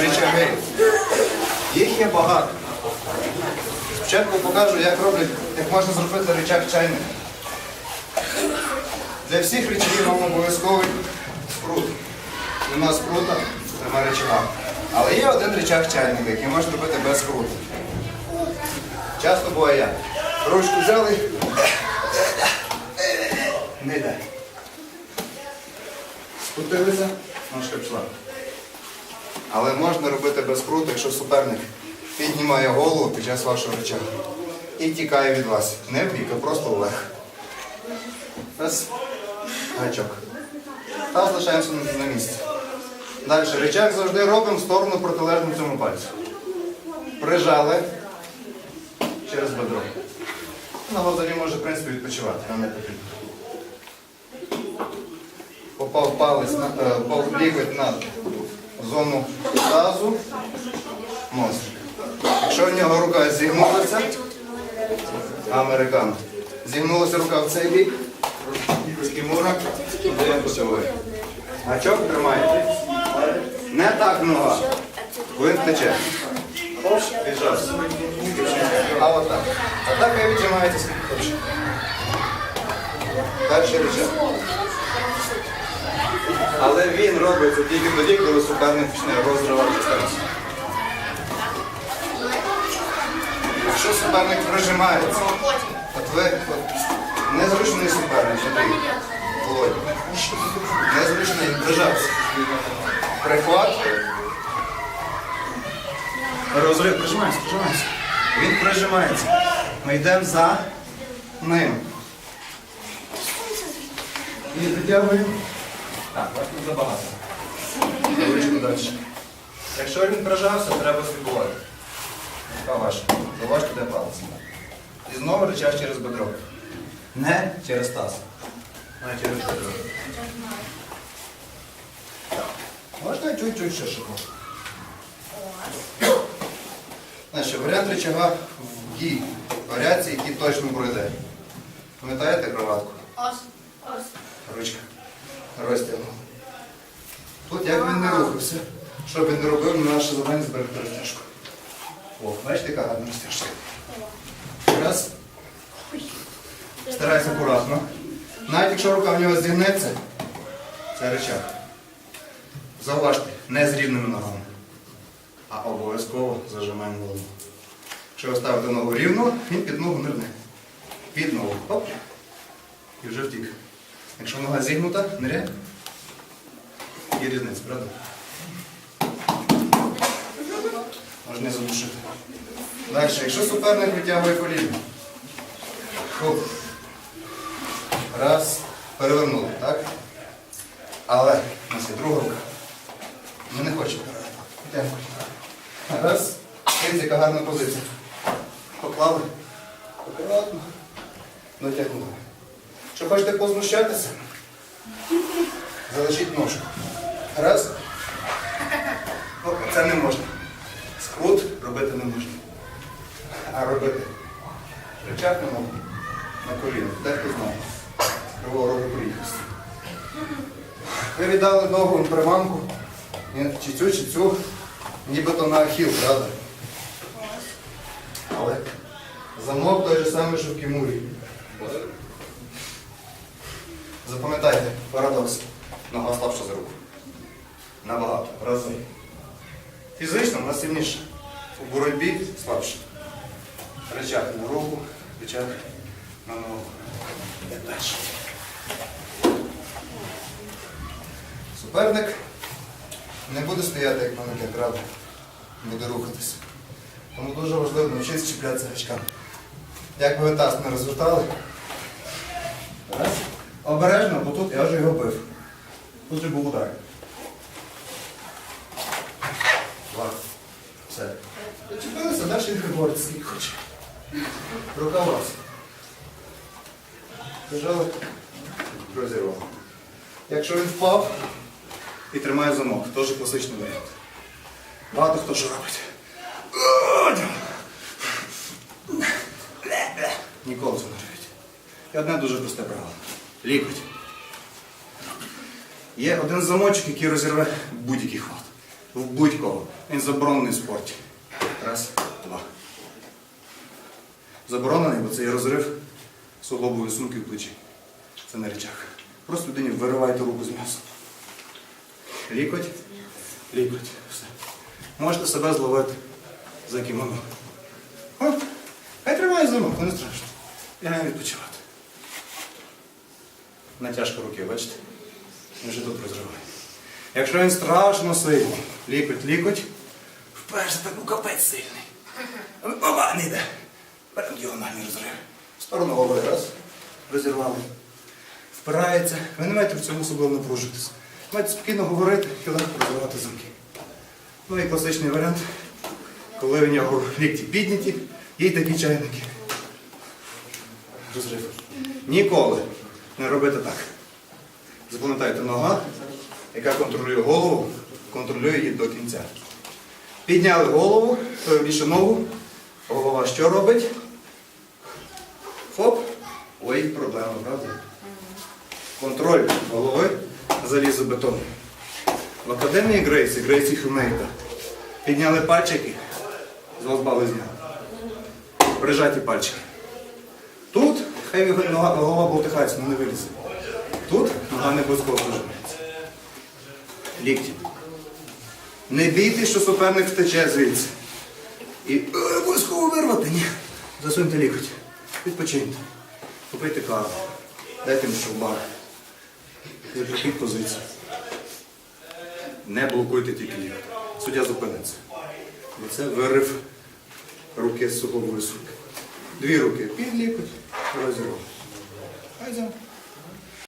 речаги. Їх є багато. Спочатку покажу, як роблять, як можна зробити речах чайник. Для всіх речагів вам обов'язковий спрут. Нема спрута, нема речага. Але є один речах чайника, який можна робити без спруту. Часто буває як. Ручку взяли. Не йде. Скрутилися, ножка пішла. Але можна робити без круту, якщо суперник піднімає голову під час вашого реча і тікає від вас. Не в бік, а просто вверх. Раз. Гачок. Та залишаємося на- місці. Далі. Речак завжди робимо в сторону протилежну цьому пальцю. Прижали через бедро. На взагалі може, в принципі, відпочивати, нам не потрібно. Попав палець на е, лікоть на зону тазу, мозку. Якщо в нього рука зігнулася, американ, зігнулася рука в цей бік, скімура, даємо кутовий. Гачок тримає. Не так нога. Він втече. Віджався. А отак. А так і віджимається скільки хоче. Але він робить це тільки тоді, коли суперник почне розривати станцію. Якщо суперник прижимається, от ви от, незручний суперник, Володя, незручний прижався. Прихват. Розрив, прижимається, прижимається. Він прижимається. Ми йдемо за ним. І витягуємо. Так, бачите, забагато. Ручку далі. Якщо він прижався, треба слідувати. Яка ваша? Заважте де палець. І знову речах через бедро. Не через таз. А через бедро. Можна чуть-чуть ще широко. Значить, варіант речага в гій варіації, який точно пройде. Пам'ятаєте кроватку? Ось. Ось. Ручка. Розтягнув. Тут як він не рухався, що б він не робив, на наше завдання зберегти розтяжку. О, бачите, яка гарна розтяжка. Раз. Старайся акуратно. Навіть якщо рука в нього зігнеться, це речах. Зауважте, не з рівними ногами, а обов'язково зажимаємо голову. Якщо ви ставите ногу рівно, він під ногу нирне. Під ногу. Оп. І вже втік. Якщо нога зігнута, ниряє. Є різниця, правда? Можна не задушити. Далі, якщо суперник витягує коліно. Раз. Перевернули, так? Але у нас є друга рука. Ми не хочемо перевернути. Раз. Дивіться, яка гарна позиція. Поклали. Акуратно. Дотягнули. Якщо хочете познущатися, залишіть ножку. Раз. Ну, це не можна. Скрут робити не можна. А робити речах не можна. На коліно. Дехто знає. Кривого рогу приїхався. Ви віддали ногу на приманку. Чи цю, чи цю. Нібито на ахіл, правда? Але замок той же самий, що в кімурі. Запам'ятайте, парадокс. Нога слабша за руку. Набагато. Рази. Фізично вона сильніша. У боротьбі слабша. Речах на руку, речах на ногу. Далі. Суперник не буде стояти, як манекен, правда. Буде рухатися. Тому дуже важливо навчитися чіплятися гачками. Як би ви таз не розвертали, Раз. Обережно, бо тут я вже його бив. Тут же був удар. Два. Все. Зачепилися, далі він бореться, скільки хоче. Рука у вас. Прижали, розірвали. Якщо він впав і тримає замок, теж класичний варіант. Багато хто що робить. Ніколи це не робить. І одне дуже просте правило. Лікоть. Є один замочок, який розірве будь-який хват. в будь-кого. Він заборонений в спорті. Раз, два. Заборонений, бо це є розрив суглобової сумки в плечі. Це на речах. Просто людині виривайте руку з м'ясом. Лікоть, лікоть. Все. Можете себе зловити за кімоно. Хай тримає замок, не страшно. Я відпочивати. Натяжка руки, бачите? Він вже тут розриває. Якщо він страшно сильний, лікоть, лікоть, вперше так ну капець сильний. Оба, не йде. Беремо діагональний розрив. В сторону голови раз. Розірвали. Впирається. Ви не маєте в цьому особливо напружитися. Маєте спокійно говорити і легко розвивати замки. Ну і класичний варіант, коли у нього лікті підняті, є й такі чайники. Розрив. Ніколи не робити так. Запам'ятайте, нога, яка контролює голову, контролює її до кінця. Підняли голову, більше ногу. Голова що робить? Хоп. Ой, проблема, правда? Контроль голови залізобетон. В академії Грейсі, Грейсі Хюмейта, підняли пальчики, з вас бали зняли. Прижаті пальчики. Хай нога- голова болтихається, але не вилізе. Тут нога не обов'язково прижимається. Лікті. Не бійтесь, що суперник втече звідси. І е, обов'язково вирвати. Ні. Засуньте лікоть. Відпочиньте. Попийте каву. Дайте мені бар. Закріпіть позицію. Не блокуйте тільки лікоть. Суддя зупиниться. Бо це вирив руки з суглової сумки. Дві руки під лікоть, 여러 가지로. 알죠?